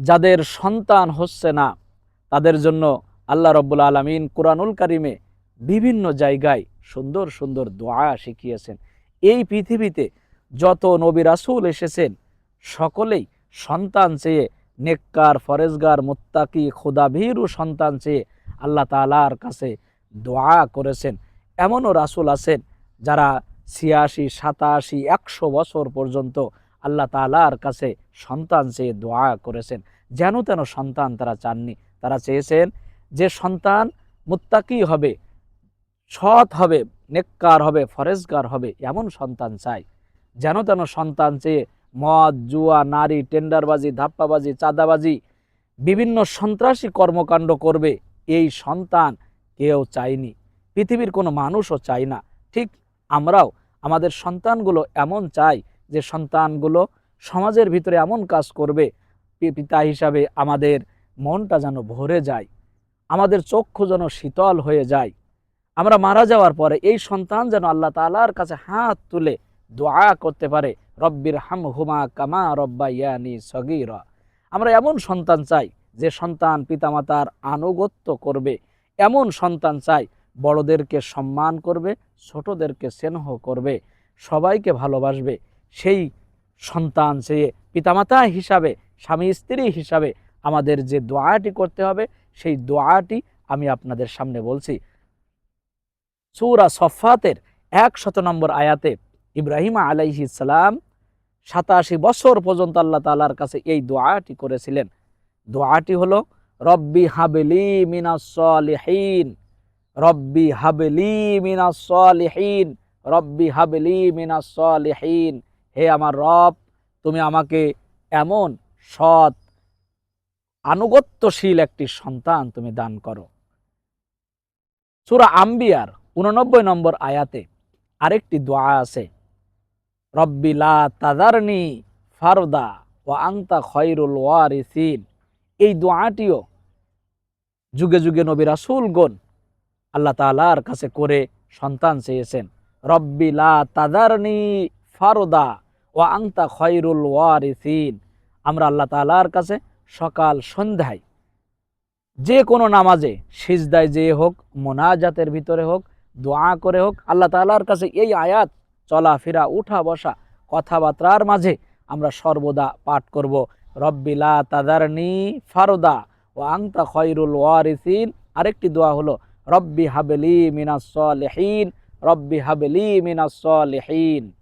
যাদের সন্তান হচ্ছে না, তাদের জন্য আল্লাহ রব্বুল আলমিন কোরআনুল কারিমে বিভিন্ন জায়গায় সুন্দর সুন্দর দোয়া শিখিয়েছেন। এই পৃথিবীতে যত নবী রাসূল এসেছেন, সকলেই সন্তান চেয়ে নেককার, ফরেজগার, মোত্তাকি, খুদাভীরু সন্তান চেয়ে আল্লাহ তালার কাছে দোয়া করেছেন। এমনও রাসূল আছেন যারা ছিয়াশি, সাতাশি, একশো বছর পর্যন্ত আল্লাহ তালার কাছে সন্তান চেয়ে দোয়া করেছেন। যেন তেন সন্তান তারা চাননি। তারা চেয়েছেন যে সন্তান মুত্তাকি হবে, সৎ হবে, নেককার হবে, ফরেজগার হবে, এমন সন্তান চাই। যেন তেন সন্তান চেয়ে মদ, জুয়া, নারী, টেন্ডারবাজি, ধাপ্পাবাজি, চাঁদাবাজি, বিভিন্ন সন্ত্রাসী কর্মকাণ্ড করবে, এই সন্তান কেউ চায়নি। পৃথিবীর কোনো মানুষও চায় না। ঠিক আমরাও, আমাদের সন্তানগুলো এমন চাই যে সন্তানগুলো সমাজের ভিতরে এমন কাজ করবে পিতা হিসাবে আমাদের মনটা যেন ভরে যায়, আমাদের চক্ষু যেন শীতল হয়ে যায়। আমরা মারা যাওয়ার পরে এই সন্তান যেন আল্লাহ তালার কাছে হাত তুলে দোয়া করতে পারে, রব্বির হাম হুমা কামা রব্বা ইয়ানি সগিরা। আমরা এমন সন্তান চাই যে সন্তান পিতামাতার আনুগত্য করবে, এমন সন্তান চাই বড়দেরকে সম্মান করবে, ছোটদেরকে স্নেহ করবে, সবাইকে ভালোবাসবে সেই সন্তান, সে পিতামাতা হিসাবে, স্বামী, স্ত্রী হিসাবে আমাদের যে দোয়াটি করতে হবে, সেই দোয়াটি আমি আপনাদের সামনে বলছি। সূরা সফাতের এক শত নম্বর আয়াতে ইব্রাহিম আলাইহি সালাম সাতাশি বছর পর্যন্ত আল্লাহ তালার কাছে এই দোয়াটি করেছিলেন। দোয়াটি হলো, রব্বি হাবেলি মিনাসলিহীন রব্বি হাবেলি মিনাসলিহীন রব্বি হাবেলি মিনাসলিহীন হে আমার রব, তুমি আমাকে এমন সৎ, আনুগত্যশীল একটি সন্তান তুমি দান করো। সূরা আম্বিয়ার উননব্বই নম্বর আয়াতে আরেকটি দোয়া আছে রব্বিলা তাদারনি ফারদা ও আংতা খয়রুল ওয়ারিসিন। এই দোয়াটিও যুগে যুগে নবী রাসূলগণ আল্লাহ তাআলার কাছে করে সন্তান চেয়েছেন। রব্বি লা তাদারনি ফারদা ও আংতা খয়রুল ওয়ারিসিন। আমরা আল্লাহ তাআলার কাছে সকাল সন্ধ্যায় যে কোনো নামাজে সিজদায় যে হোক, মোনাজাতের ভিতরে হোক, দোয়া করে হোক, আল্লাহ তাআলার কাছে এই আয়াত, চলাফেরা উঠা বসা কথাবার্তার মাঝে আমরা সর্বদা পাঠ করব। রব্বিলা তাদারনি ফারদা ও আংতা খয়রুল ওয়ারিসিন। আরেকটি দোয়া হলো, রব্বি হাবেলি মিনাস সলিহিন, রব্বি হাবেলি মিনাস সলিহিন।